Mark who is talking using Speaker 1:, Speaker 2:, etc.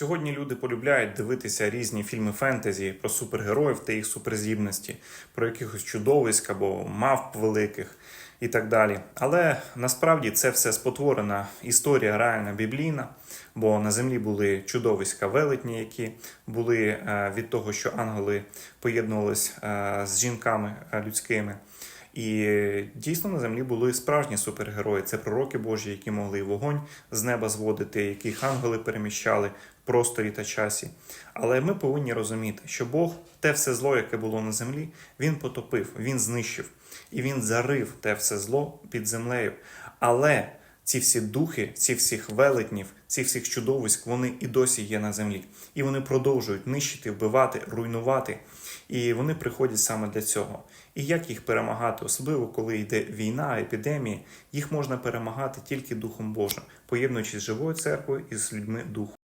Speaker 1: Сьогодні люди полюбляють дивитися різні фільми фентезі про супергероїв та їх суперздібності, про якихось чудовиськ або мавп великих і так далі. Але насправді це все спотворена історія реальна біблійна, бо на землі були чудовиська велетні, які були е, від того, що ангели поєднувались е, з жінками е, людськими. І дійсно на землі були справжні супергерої. Це пророки Божі, які могли і вогонь з неба зводити, яких ангели переміщали в просторі та часі. Але ми повинні розуміти, що Бог те все зло, яке було на землі, він потопив, він знищив і він зарив те все зло під землею. Але ці всі духи, ці всіх велетнів, ці всіх чудовиськ, вони і досі є на землі. І вони продовжують нищити, вбивати, руйнувати. І вони приходять саме для цього. І як їх перемагати, особливо коли йде війна, епідемії, їх можна перемагати тільки Духом Божим, поєднуючись з живою церквою і з людьми Духу.